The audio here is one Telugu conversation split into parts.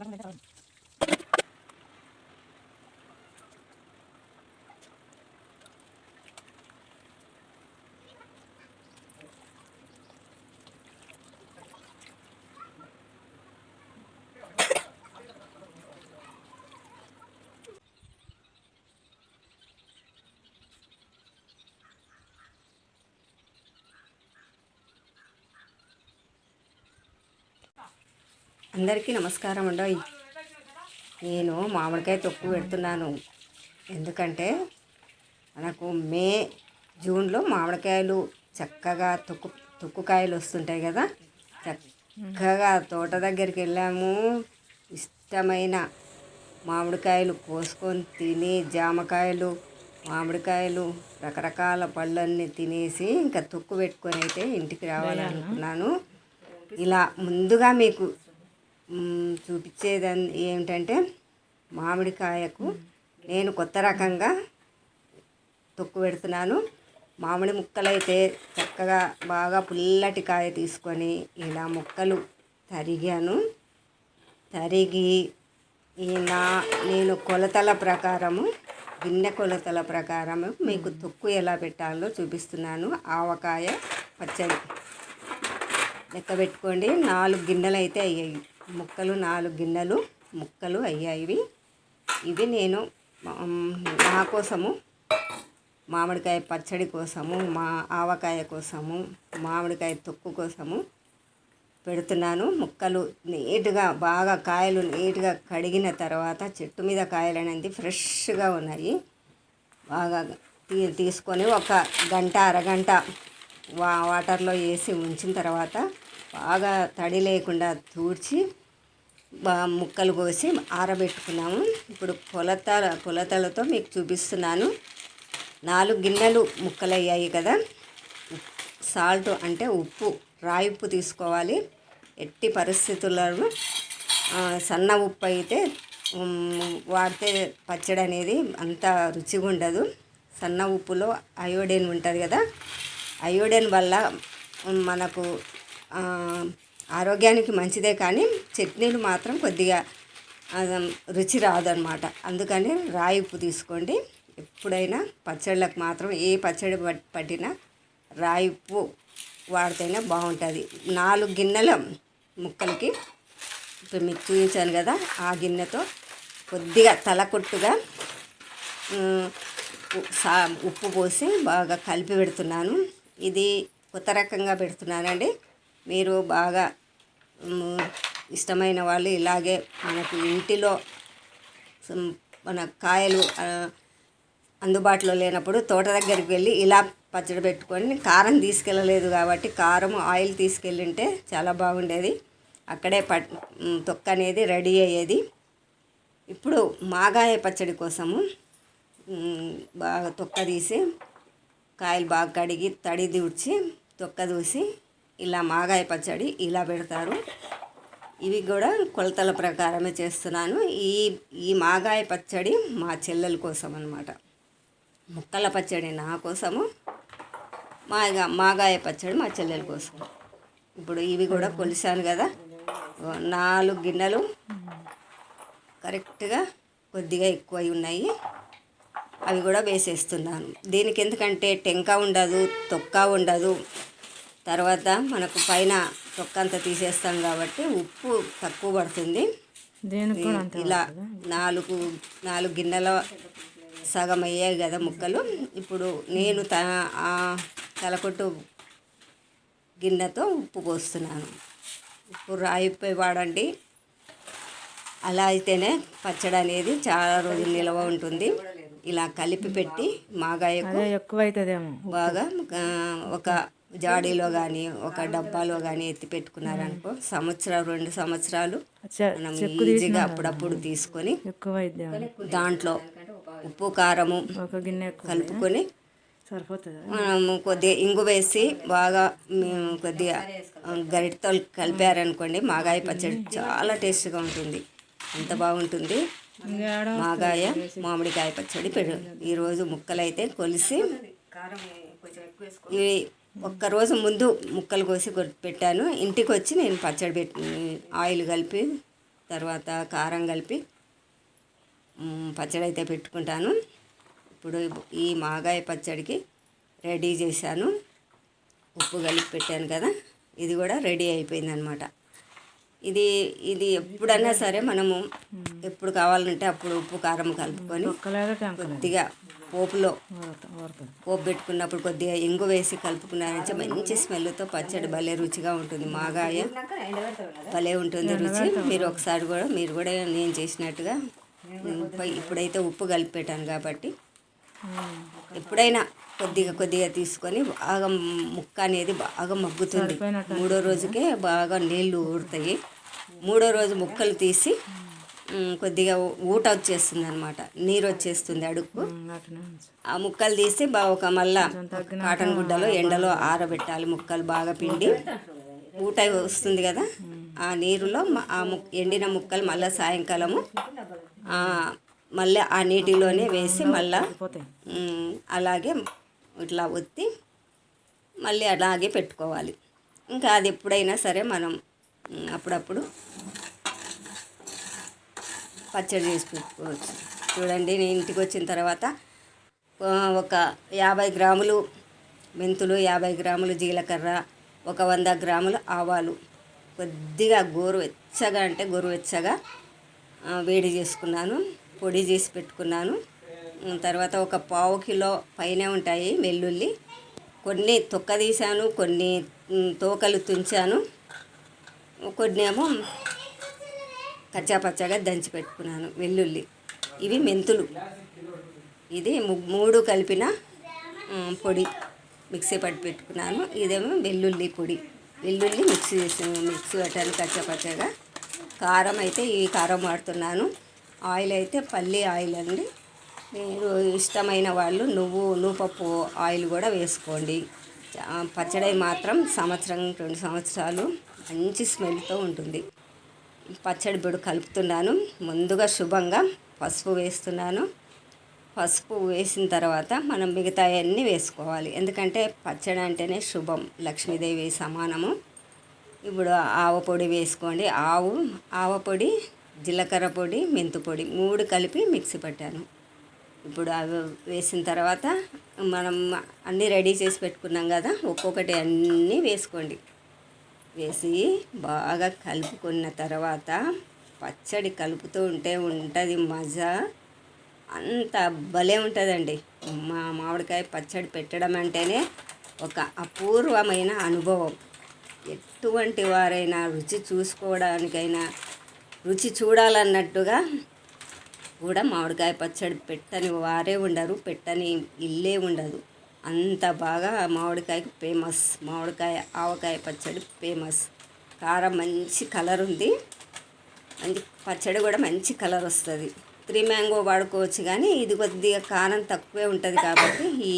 Bahkan. అందరికీ నమస్కారం అండి. నేను మామిడికాయ తొక్కు పెడుతున్నాను. ఎందుకంటే మనకు మే జూన్లో మామిడికాయలు చక్కగా తొక్కు తొక్కుకాయలు వస్తుంటాయి కదా. చక్కగా తోట దగ్గరికి వెళ్ళాము. ఇష్టమైన మామిడికాయలు కోసుకొని తిని జామకాయలు మామిడికాయలు రకరకాల పళ్ళన్నీ తినేసి ఇంకా తొక్కు పెట్టుకొని అయితే ఇంటికి రావాలనుకున్నాను. ఇలా ముందుగా మీకు చూపించేది అన్- ఏమిటంటే మామిడికాయకు నేను కొత్త రకంగా తొక్కు పెడుతున్నాను. మామిడి ముక్కలైతే చక్కగా బాగా పుల్లటి కాయ తీసుకొని ఇలా ముక్కలు తరిగాను. తరిగి ఈ నా నేను కొలతల ప్రకారము గిన్నె కొలతల ప్రకారము మీకు తొక్కు ఎలా పెట్టాలో చూపిస్తున్నాను. ఆవకాయ పచ్చడి. లెక్క పెట్టుకోండి. నాలుగు గిన్నెలు అయితే అయ్యాయి. ముక్కలు నాలుగు గిన్నెలు ముక్కలు అయ్యాయి ఇవి ఇవి నేను నా కోసము మామిడికాయ పచ్చడి కోసము మా ఆవకాయ కోసము మామిడికాయ తొక్కు కోసము పెడుతున్నాను. ముక్కలు నీట్గా బాగా కాయలు నీట్గా కడిగిన తర్వాత చెట్టు మీద కాయలు అనేది ఫ్రెష్గా ఉన్నాయి. బాగా తీ తీసుకొని ఒక గంట అరగంట వా వాటర్లో వేసి ఉంచిన తర్వాత బాగా తడి లేకుండా తూడ్చి ముక్కలు కోసి ఆరబెట్టుకున్నాము. ఇప్పుడు పొలత కొలతలతో మీకు చూపిస్తున్నాను. నాలుగు గిన్నెలు ముక్కలు అయ్యాయి కదా. సాల్ట్ అంటే ఉప్పు రాయి ఉప్పు తీసుకోవాలి. ఎట్టి పరిస్థితులలో సన్న ఉప్పు అయితే వాడితే పచ్చడి అనేది అంత రుచిగా ఉండదు. సన్న ఉప్పులో అయోడిన్ ఉంటుంది కదా. అయోడిన్ వల్ల మనకు ఆరోగ్యానికి మంచిదే కానీ చట్నీలు మాత్రం కొద్దిగా రుచి రాదనమాట అందుకని రాయి ఉప్పు తీసుకోండి. ఎప్పుడైనా పచ్చళ్ళకు మాత్రం ఏ పచ్చడి పట్టినా రాయి ఉప్పు వాడితేనే బాగుంటుంది. నాలుగు గిన్నెల ముక్కలకి ఇప్పుడు మీకు చూపించాను కదా ఆ గిన్నెతో కొద్దిగా తలకొట్టుగా సా ఉప్పు పోసి బాగా కలిపి పెడుతున్నాను. ఇది కొత్త రకంగా పెడుతున్నానండి. మీరు బాగా ఇష్టమైన వాళ్ళు ఇలాగే మనకు ఇంటిలో మన కాయలు అందుబాటులో లేనప్పుడు తోట దగ్గరికి వెళ్ళి ఇలా పచ్చడి పెట్టుకొని కారం తీసుకెళ్ళలేదు కాబట్టి కారం ఆయిల్ తీసుకెళ్ళింటే చాలా బాగుండేది. అక్కడే ప తొక్క అనేది రెడీ అయ్యేది. ఇప్పుడు మాగాయ పచ్చడి కోసము బాగా తొక్క తీసి కాయలు బాగా కడిగి తడి దూడ్చి తొక్క దూసి ఇలా మాగాయ పచ్చడి ఇలా పెడతారు. ఇవి కూడా కొలతల ప్రకారమే చేస్తున్నాను. ఈ ఈ మాగాయ పచ్చడి మా చెల్లెల కోసం అనమాట ముక్కల పచ్చడి నా కోసము మాగా మాగాయ పచ్చడి మా చెల్లెల కోసం. ఇప్పుడు ఇవి కూడా కొలిసాను కదా. నాలుగు గిన్నెలు కరెక్ట్గా కొద్దిగా ఎక్కువ ఉన్నాయి. అవి కూడా వేసేస్తున్నాను. దీనికి ఎందుకంటే టెంక ఉండదు తొక్క ఉండదు తర్వాత మనకు పైన తొక్క అంతా తీసేస్తాం కాబట్టి ఉప్పు తక్కువ పడుతుంది. ఇలా నాలుగు నాలుగు గిన్నెల సగం అయ్యాయి కదా ముక్కలు. ఇప్పుడు నేను త ఆ తలకొట్టు గిన్నెతో ఉప్పు పోస్తున్నాను. ఉప్పు రాయి ఉప్పు వాడండి. అలా అయితేనే పచ్చడి అనేది చాలా రోజులు నిల్వ ఉంటుంది. ఇలా కలిపి పెట్టి మాగాయకు అదే ఎక్కువ అవుతుందేమో బాగా ఒక జాడీలో కానీ ఒక డబ్బాలో కానీ ఎత్తి పెట్టుకున్నారనుకో సంవత్సరం రెండు సంవత్సరాలు మనం ఈజీగా అప్పుడప్పుడు తీసుకొని దాంట్లో ఉప్పు కారము ఒక గిన్నె ఎక్కువ కలుపుకొని సరిపోతుంది? మనం కొద్దిగా ఇంగు వేసి బాగా మేము కొద్దిగా గరిటతో కలిపారనుకోండి మాగాయ పచ్చడి చాలా టేస్ట్గా ఉంటుంది. అంత బాగుంటుంది. మాగాయ మామిడికాయ పచ్చడి పెడు ఈరోజు ముక్కలైతే కొలిసి ఇవి ఒక్కరోజు ముందు ముక్కలు కోసి పెట్టాను. ఇంటికి వచ్చి నేను పచ్చడి పెట్టి ఆయిల్ కలిపి తర్వాత కారం కలిపి పచ్చడి అయితే పెట్టుకుంటాను. ఇప్పుడు ఈ మాగాయ పచ్చడికి రెడీ చేశాను. ఉప్పు కలిపి పెట్టాను కదా ఇది కూడా రెడీ అయిపోయింది అనమాట ఇది ఇది ఎప్పుడన్నా సరే మనము ఎప్పుడు కావాలంటే అప్పుడు ఉప్పు కారం కలుపుకొని కొద్దిగా పోపులో పోపు పెట్టుకున్నప్పుడు కొద్దిగా ఇంగు వేసి కలుపుకున్నారంటే మంచి స్మెల్తో పచ్చడి భలే రుచిగా ఉంటుంది. మాగాయ భలే ఉంటుంది రుచి. మీరు ఒకసారి కూడా మీరు కూడా నేను చేసినట్టుగా ఇప్పుడైతే ఉప్పు కలిపి పెట్టాను కాబట్టి ఎప్పుడైనా కొద్దిగా కొద్దిగా తీసుకొని బాగా ముక్క అనేది బాగా మగ్గుతుంది. మూడో రోజుకే బాగా నీళ్ళు ఊరుతాయి. మూడో రోజు ముక్కలు తీసి కొద్దిగా ఊట వచ్చేస్తుంది అనమాట నీరు వచ్చేస్తుంది ఉంచు. ఆ ముక్కలు తీసి బా ఒక మళ్ళా కాటన్ గుడ్డలో ఎండలో ఆరబెట్టాలి ముక్కలు బాగా పిండి. ఊట వస్తుంది కదా ఆ నీరులో ఆ ఎండిన ముక్కలు మళ్ళీ సాయంకాలము మళ్ళీ ఆ నీటిలోనే వేసి మళ్ళా అలాగే ఇట్లా ఒత్తి మళ్ళీ అలాగే పెట్టుకోవాలి. ఇంకా అది ఎప్పుడైనా సరే మనం అప్పుడప్పుడు పచ్చడి చేసి పెట్టుకోవచ్చు. చూడండి నేను ఇంటికి వచ్చిన తర్వాత ఒక యాభై గ్రాములు మెంతులు యాభై గ్రాములు జీలకర్ర ఒక వంద గ్రాములు ఆవాలు. కొద్దిగా గోరువెచ్చగా అంటే గోరువెచ్చగా వేడి చేసుకున్నాను. పొడి చేసి పెట్టుకున్నాను. తర్వాత ఒక పావు కిలో పైనే ఉంటాయి వెల్లుల్లి. కొన్ని తొక్క తీశాను కొన్ని తోకలు తుంచాను. కొన్ని ఏమో కచ్చాపచ్చాగా దంచి పెట్టుకున్నాను వెల్లుల్లి. ఇవి మెంతులు. ఇది మూడు కలిపిన పొడి మిక్సీ పట్టి పెట్టుకున్నాను. ఇదేమో వెల్లుల్లి పొడి. వెల్లుల్లి మిక్సీ చేసి మిక్సీ పెట్టాను కచ్చాపచ్చాగా కారం అయితే ఈ కారం వాడుతున్నాను. ఆయిల్ అయితే పల్లి ఆయిల్ అండి. మీరు ఇష్టమైన వాళ్ళు నువ్వు నూపప్పు ఆయిల్ కూడా వేసుకోండి. పచ్చడి మాత్రం సంవత్సరం రెండు సంవత్సరాలు మంచి స్మెల్తో ఉంటుంది. పచ్చడి పొడి కలుపుతున్నాను. ముందుగా శుభంగా పసుపు వేస్తున్నాను. పసుపు వేసిన తర్వాత మనం మిగతా అన్నీ వేసుకోవాలి. ఎందుకంటే పచ్చడి అంటేనే శుభం. లక్ష్మీదేవి సమానము. ఇప్పుడు ఆవ పొడి వేసుకోండి. ఆవు ఆవ పొడి జీలకర్ర పొడి మెంతు పొడి మూడు కలిపి మిక్సీ పట్టాను. ఇప్పుడు అవి వేసిన తర్వాత మనం అన్నీ రెడీ చేసి పెట్టుకున్నాం కదా ఒక్కొక్కటి అన్నీ వేసుకోండి. వేసి బాగా కలుపుకున్న తర్వాత పచ్చడి కలుపుతూ ఉంటే ఉంటుంది మజా. అంత భలే ఉంటుందండి. మా మామిడికాయ పచ్చడి పెట్టడం అంటేనే ఒక అపూర్వమైన అనుభవం. ఎటువంటి వారైనా రుచి చూసుకోవడానికైనా రుచి చూడాలన్నట్టుగా కూడా మామిడికాయ పచ్చడి పెట్టని వారే ఉండరు పెట్టని ఇల్లే ఉండదు. అంత బాగా మామిడికాయకి ఫేమస్. మామిడికాయ ఆవకాయ పచ్చడి ఫేమస్. కారం మంచి కలర్ ఉంది. మంచి పచ్చడి కూడా మంచి కలర్ వస్తుంది. త్రీ మ్యాంగో వాడుకోవచ్చు కానీ ఇది కొద్దిగా కారం తక్కువే ఉంటుంది కాబట్టి ఈ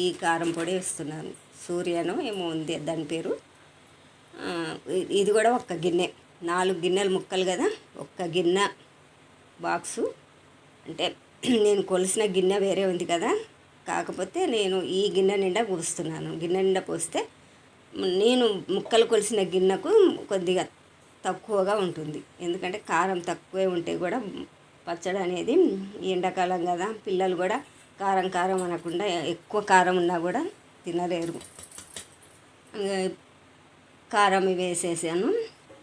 ఈ కారం పొడి వేస్తున్నాను సూర్యను ఏమో ఉంది దాని పేరు. ఇది కూడా ఒక గిన్నె. నాలుగు గిన్నెలు ముక్కలు కదా ఒక్క గిన్నె బాక్సు. అంటే నేను కొలిసిన గిన్నె వేరే ఉంది కదా కాకపోతే నేను ఈ గిన్నె నిండా పోస్తున్నాను. గిన్నె నిండా పోస్తే నేను ముక్కలు కొలిసిన గిన్నెకు కొద్దిగా తక్కువగా ఉంటుంది. ఎందుకంటే కారం తక్కువే ఉంటే కూడా పచ్చడి అనేది ఎండాకాలం కదా పిల్లలు కూడా కారం కారం అనకుండా ఎక్కువ కారం ఉన్నా కూడా తినలేరు. కారం వేసేసాను.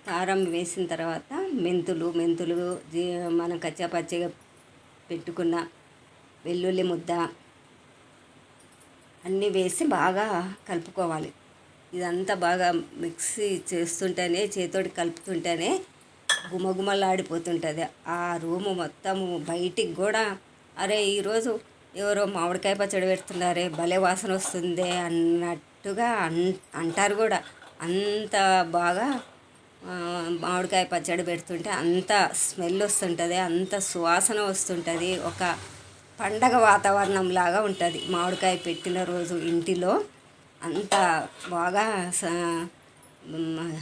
కారం వేసిన తర్వాత మెంతులు మెంతులు మనం కచ్చాపచ్చిగా పెట్టుకున్న వెల్లుల్లి ముద్ద అన్నీ వేసి బాగా కలుపుకోవాలి. ఇదంతా బాగా మిక్సీ చేస్తుంటేనే చేతోటి కలుపుతుంటేనే గుమగుమలాడిపోతుంటుంది. ఆ రూము మొత్తము బయటికి కూడా అరే ఈరోజు ఎవరో మామిడికాయ పచ్చడి పెడుతున్నారే భలే వాసన వస్తుంది అన్నట్టుగా అంటారు కూడా. అంత బాగా మామిడికాయ పచ్చడి పెడుతుంటే అంత స్మెల్ వస్తుంటుంది అంత సువాసన వస్తుంటుంది ఒక పండగ వాతావరణం లాగా ఉంటుంది. మామిడికాయ పెట్టిన రోజు ఇంటిలో అంత బాగా స-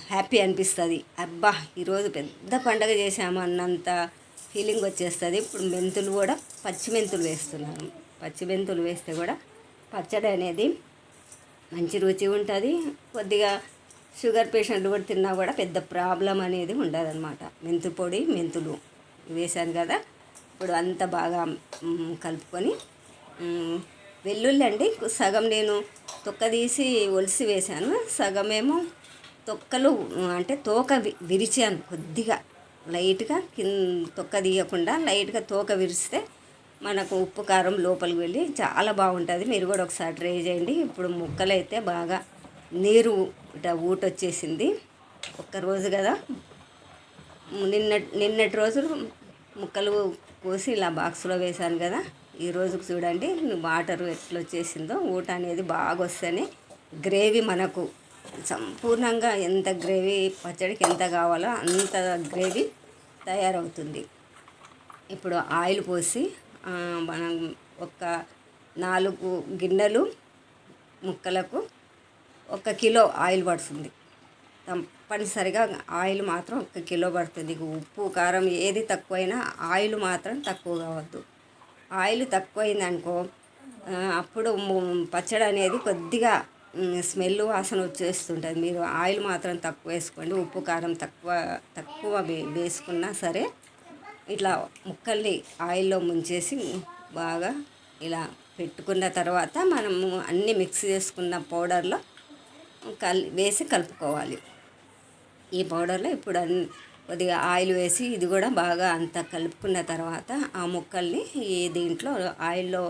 హ్యాపీ అనిపిస్తుంది. అబ్బా ఈరోజు పెద్ద పండగ చేసాము అన్నంత ఫీలింగ్ వచ్చేస్తుంది. ఇప్పుడు మెంతులు కూడా పచ్చి మెంతులు వేస్తున్నాను. పచ్చి మెంతులు వేస్తే కూడా పచ్చడి అనేది మంచి రుచి ఉంటుంది. కొద్దిగా షుగర్ పేషెంట్లు కూడా తిన్నా కూడా పెద్ద ప్రాబ్లం అనేది ఉండదన్నమాట. మెంతు పొడి మెంతులు వేశాను కదా. ఇప్పుడు అంత బాగా కలుపుకొని వెల్లుల్లి అండి సగం నేను తొక్క తీసి ఒలిసి వేశాను. సగమేమో తొక్కలు అంటే తోక వి- విరిచాను కొద్దిగా. లైట్గా కింద తొక్క తీయకుండా లైట్గా తోక విరిస్తే మనకు ఉప్పు కారం లోపలికి వెళ్ళి చాలా బాగుంటుంది. మీరు కూడా ఒకసారి ట్రై చేయండి. ఇప్పుడు ముక్కలు అయితే బాగా నీరు ఊటొచ్చేసింది ఒక్కరోజు కదా. నిన్న నిన్నటి రోజు ముక్కలు కోసి ఇలా బాక్స్లో వేశాను కదా. ఈ రోజుకు చూడండి వాటర్ ఎట్లా వచ్చేసిందో. ఊట అనేది బాగా వస్తేనే గ్రేవీ మనకు. సంపూర్ణంగా ఎంత గ్రేవీ పచ్చడికి ఎంత కావాలో అంత గ్రేవీ తయారవుతుంది. ఇప్పుడు ఆయిల్ పోసి మనం ఒక నాలుగు గిన్నెలు ముక్కలకు ఒక కిలో ఆయిల్ పడుతుంది. తప్పనిసరిగా ఆయిల్ మాత్రం ఒక కిలో పడుతుంది. ఉప్పు కారం ఏది తక్కువైనా ఆయిల్ మాత్రం తక్కువ కావద్దు. ఆయిల్ తక్కువైంది అనుకో అప్పుడు పచ్చడి అనేది కొద్దిగా స్మెల్ వాసన వచ్చేస్తుంటుంది. మీరు ఆయిల్ మాత్రం తక్కువ వేసుకోండి. ఉప్పు కారం తక్కువ తక్కువ వేసుకున్నా సరే ఇట్లా ముక్కల్ని ఆయిల్లో ముంచేసి బాగా ఇలా పెట్టుకున్న తర్వాత మనము అన్నీ మిక్స్ చేసుకున్న పౌడర్లో కల్ వేసి కలుపుకోవాలి. ఈ పౌడర్లో ఇప్పుడు అన్ని కొద్దిగా ఆయిల్ వేసి ఇది కూడా బాగా అంత కలుపుకున్న తర్వాత ఆ ముక్కల్ని ఈ దీంట్లో ఆయిల్లో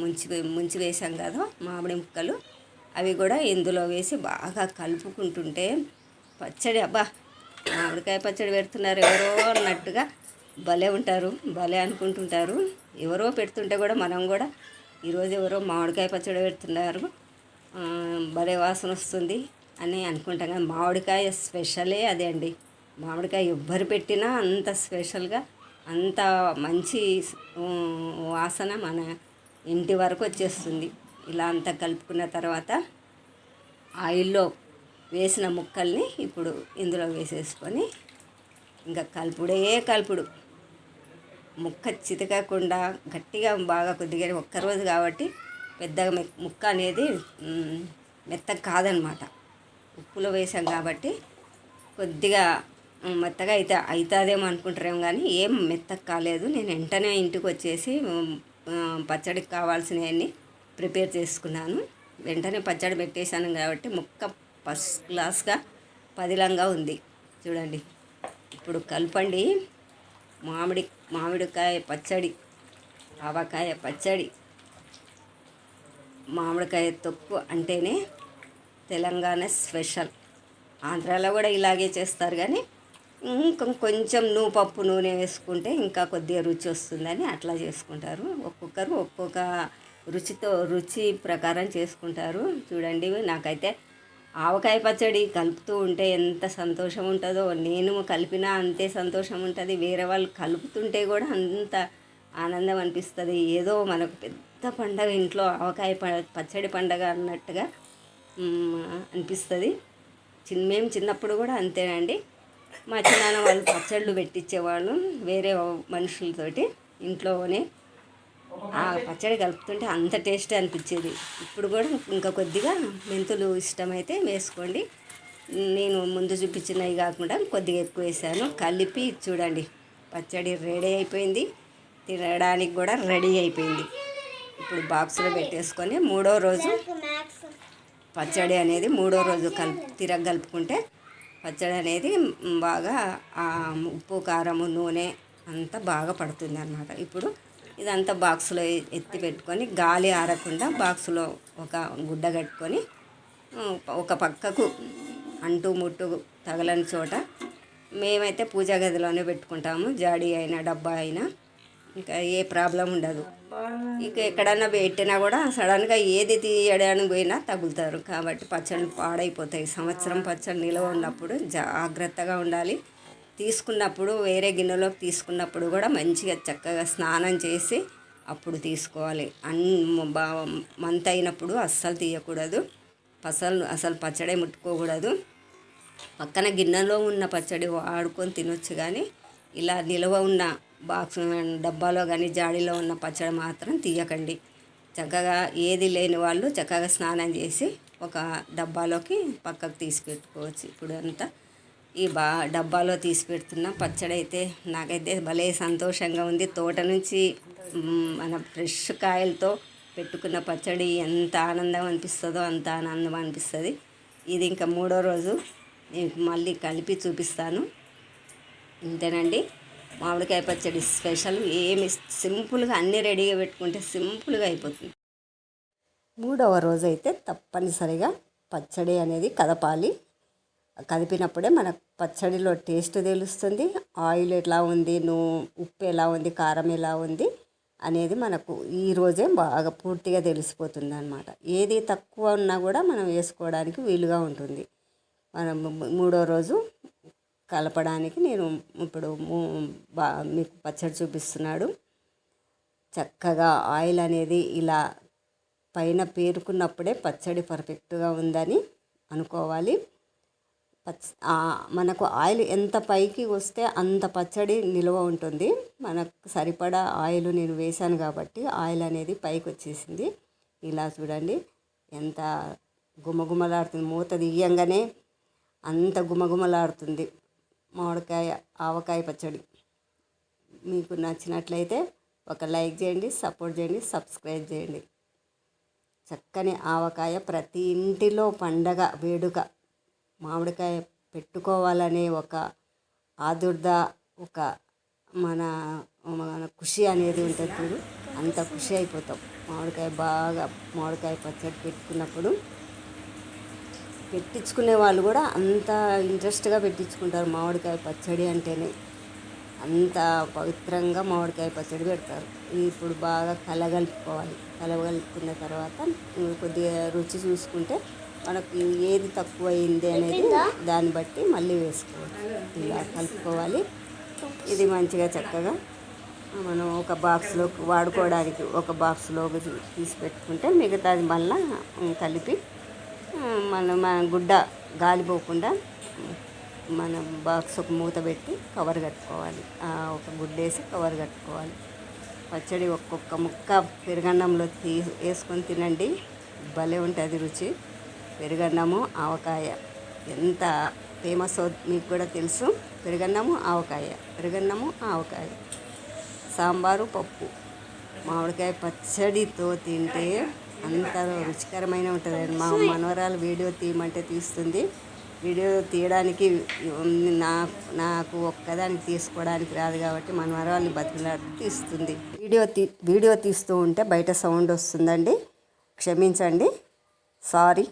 ముంచి ముంచి వేసాం కదా మామిడి ముక్కలు. అవి కూడా ఇందులో వేసి బాగా కలుపుకుంటుంటే పచ్చడి అబ్బా! మామిడికాయ పచ్చడి పెడుతున్నారు ఎవరో అన్నట్టుగా భలే ఉంటారు భలే అనుకుంటుంటారు. ఎవరో పెడుతుంటే కూడా మనం కూడా ఈరోజు ఎవరో మామిడికాయ పచ్చడి పెడుతున్నారు. భలే వాసన వస్తుంది అని అనుకుంటాం కానీ మామిడికాయ స్పెషలే అదే అండి. మామిడికాయ ఎవ్వరు పెట్టినా అంత స్పెషల్గా అంత మంచి వాసన మన ఇంటి వరకు వచ్చేస్తుంది. ఇలా అంతా కలుపుకున్న తర్వాత ఆయిల్లో వేసిన ముక్కల్ని ఇప్పుడు ఇందులో వేసేసుకొని ఇంకా కలుపుడే కలుపుడు. ముక్క చితకకుండా గట్టిగా బాగా కొద్దిగా ఒక్కరోజు కాబట్టి పెద్దగా ముక్క అనేది మ్, మెత్తగా కాదనమాట. ఉప్పులో వేసాం కాబట్టి కొద్దిగా మెత్తగా అయితే అవుతుందేమో అనుకుంటారేమో కానీ ఏం మెత్తగా కాలేదు. నేను వెంటనే ఇంటికి వచ్చేసి పచ్చడికి కావాల్సినవన్నీ ప్రిపేర్ చేసుకున్నాను. వెంటనే పచ్చడి పెట్టేశాను కాబట్టి ముక్క ఫస్ట్ క్లాస్గా పదిలంగా ఉంది. చూడండి. ఇప్పుడు కలపండి. మామిడి మామిడికాయ పచ్చడి ఆవకాయ పచ్చడి. మామిడికాయ తొక్కు అంటేనే తెలంగాణ స్పెషల్. ఆంధ్రాలో కూడా ఇలాగే చేస్తారు కానీ ఇంకా కొంచెం నువ్వు పప్పు నూనె వేసుకుంటే ఇంకా కొద్దిగా రుచి వస్తుందని అట్లా చేసుకుంటారు. ఒక్కొక్కరు ఒక్కొక్క రుచితో రుచి ప్రకారం చేసుకుంటారు. చూడండి నాకైతే ఆవకాయ పచ్చడి కలుపుతూ ఉంటే ఎంత సంతోషం ఉంటుందో. నేను కలిపినా అంతే సంతోషం ఉంటుంది. వేరే వాళ్ళు కలుపుతుంటే కూడా అంత ఆనందం అనిపిస్తుంది. ఏదో మనకు పెద్ద పండగ ఇంట్లో ఆవకాయ పచ్చడి పండగ అన్నట్టుగా అనిపిస్తుంది. చిన్న మేము చిన్నప్పుడు కూడా అంతేనండి. మా చిన్నాన్న వాళ్ళు పచ్చళ్ళు పెట్టించేవాళ్ళు వేరే మనుషులతోటి ఇంట్లోనే. ఆ పచ్చడి కలుపుతుంటే అంత టేస్ట్ అనిపించేది ఇప్పుడు కూడా ఇంకా కొద్దిగా మెంతులు ఇష్టమైతే వేసుకోండి. నేను ముందు చూపించినవి కాకుండా కొద్దిగా ఎక్కువ వేసాను. కలిపి చూడండి పచ్చడి రెడీ అయిపోయింది. తినడానికి కూడా రెడీ అయిపోయింది. ఇప్పుడు బాక్స్లో పెట్టేసుకొని మూడో రోజు పచ్చడి అనేది మూడో రోజు కలుపు తిరగ కలుపుకుంటే పచ్చడి అనేది బాగా ఉప్పు కారము నూనె అంతా బాగా పడుతుంది అన్నమాట. ఇప్పుడు ఇదంతా బాక్స్లో ఎత్తి పెట్టుకొని గాలి ఆరకుండా బాక్స్లో ఒక గుడ్డ కట్టుకొని ఒక పక్కకు అంటు ముట్టు తగలని చోట మేమైతే పూజా గదిలోనే పెట్టుకుంటాము. జాడీ అయినా డబ్బా అయినా ఇంకా ఏ ప్రాబ్లం ఉండదు. ఇక ఎక్కడన్నా పెట్టినా కూడా సడన్గా ఏది తీయడానికి పోయినా తగులుతారు. కాబట్టి పచ్చళ్ళు పాడైపోతాయి. సంవత్సరం పచ్చడి నిల్వ ఉన్నప్పుడు జాగ్రత్తగా ఉండాలి. తీసుకున్నప్పుడు వేరే గిన్నెలోకి తీసుకున్నప్పుడు కూడా మంచిగా చక్కగా స్నానం చేసి అప్పుడు తీసుకోవాలి. అన్ మంత్ అయినప్పుడు అస్సలు తీయకూడదు. అసలు అసలు పచ్చడే ముట్టుకోకూడదు. పక్కన గిన్నెలో ఉన్న పచ్చడి వాడుకొని తినొచ్చు కానీ ఇలా నిల్వ ఉన్న బాక్స్ డబ్బాలో కానీ జాడీలో ఉన్న పచ్చడి మాత్రం తీయకండి. చక్కగా ఏది లేని వాళ్ళు చక్కగా స్నానం చేసి ఒక డబ్బాలోకి పక్కకు తీసి పెట్టుకోవచ్చు ఇప్పుడు అంతా ఈ బా డబ్బాలో తీసి పెడుతున్న పచ్చడి అయితే నాకైతే భలే సంతోషంగా ఉంది. తోట నుంచి మన ఫ్రెష్ కాయలతో పెట్టుకున్న పచ్చడి ఎంత ఆనందం అనిపిస్తుందో అంత ఆనందం అనిపిస్తుంది. ఇది ఇంకా మూడో రోజు. నేను మళ్ళీ కలిపి చూపిస్తాను. ఇంతేనండి. మామిడికాయ పచ్చడి స్పెషల్. ఏమి సింపుల్గా అన్నీ రెడీగా పెట్టుకుంటే సింపుల్గా అయిపోతుంది. మూడవ రోజు అయితే తప్పనిసరిగా పచ్చడి అనేది కదపాలి. కదిపినప్పుడే మనకు పచ్చడిలో టేస్ట్ తెలుస్తుంది. ఆయిల్ ఎలా ఉంది నూ ఉప్పు ఎలా ఉంది కారం ఎలా ఉంది అనేది మనకు ఈ రోజే బాగా పూర్తిగా తెలిసిపోతుంది అనమాట ఏది తక్కువ ఉన్నా కూడా మనం వేసుకోవడానికి వీలుగా ఉంటుంది. మనం మూడో రోజు కలపడానికి నేను ఇప్పుడు బా మీకు పచ్చడి చూపిస్తున్నాడు. చక్కగా ఆయిల్ అనేది ఇలా పైన పేరుకున్నప్పుడే పచ్చడి పర్ఫెక్ట్గా ఉందని అనుకోవాలి. పచ్చ మనకు ఆయిల్ ఎంత పైకి వస్తే అంత పచ్చడి నిల్వ ఉంటుంది. మనకు సరిపడా ఆయిల్ నేను వేశాను కాబట్టి ఆయిల్ అనేది పైకి వచ్చేసింది. ఇలా చూడండి ఎంత గుమగుమలాడుతుంది. మూత తీయంగానే అంత గుమగుమలాడుతుంది. మామిడికాయ ఆవకాయ పచ్చడి. మీకు నచ్చినట్లయితే ఒక లైక్ చేయండి సపోర్ట్ చేయండి సబ్స్క్రైబ్ చేయండి. చక్కని ఆవకాయ ప్రతి ఇంటిలో పండగ వేడుక. మామిడికాయ పెట్టుకోవాలనే ఒక ఆదుర్ద ఒక మన మన ఖుషి అనేది ఉంటుంది చూడు. అంత ఖుషి అయిపోతాం. మామిడికాయ బాగా మామిడికాయ పచ్చడి పెట్టుకున్నప్పుడు పెట్టించుకునే వాళ్ళు కూడా అంత ఇంట్రెస్ట్గా పెట్టించుకుంటారు. మామిడికాయ పచ్చడి అంటేనే అంత పవిత్రంగా మామిడికాయ పచ్చడి పెడతారు. ఇప్పుడు బాగా కలగలుపుకోవాలి కలగలుపుకున్న తర్వాత కొద్దిగా రుచి చూసుకుంటే మనకు ఏది తక్కువ అయింది అనేది దాన్ని బట్టి మళ్ళీ వేసుకోవాలి ఇలా కలుపుకోవాలి. ఇది మంచిగా చక్కగా మనం ఒక బాక్స్లో వాడుకోవడానికి ఒక బాక్స్లో తీసి పెట్టుకుంటే మిగతాది మళ్ళా కలిపి మనం మన గుడ్డ గాలిపోకుండా మన బాక్స్ ఒక మూత పెట్టి కవర్ కట్టుకోవాలి. ఆ, ఒక గుడ్డ వేసి కవర్ కట్టుకోవాలి. పచ్చడి ఒక్కొక్క ముక్క పెరుగన్నంలో తీ వేసుకొని తినండి. భలే ఉంటుంది రుచి. పెరుగన్నము ఆవకాయ. ఎంత ఫేమస్ మీకు కూడా తెలుసు. పెరుగన్నము ఆవకాయ. పెరుగన్నము ఆవకాయ. సాంబారు పప్పు. మామిడికాయ పచ్చడితో తింటే అంత రుచికరమైన ఉంటుంది మా మనవరాలు వీడియో తీయమంటే తీస్తుంది. వీడియో తీయడానికి నా నాకు ఒక్కదానికి తీసుకోవడానికి రాదు కాబట్టి మనవరాల్ని బతిలాడి తీస్తుంది. వీడియో తీ వీడియో తీస్తూ ఉంటే బయట సౌండ్ వస్తుందండి. క్షమించండి. సారీ.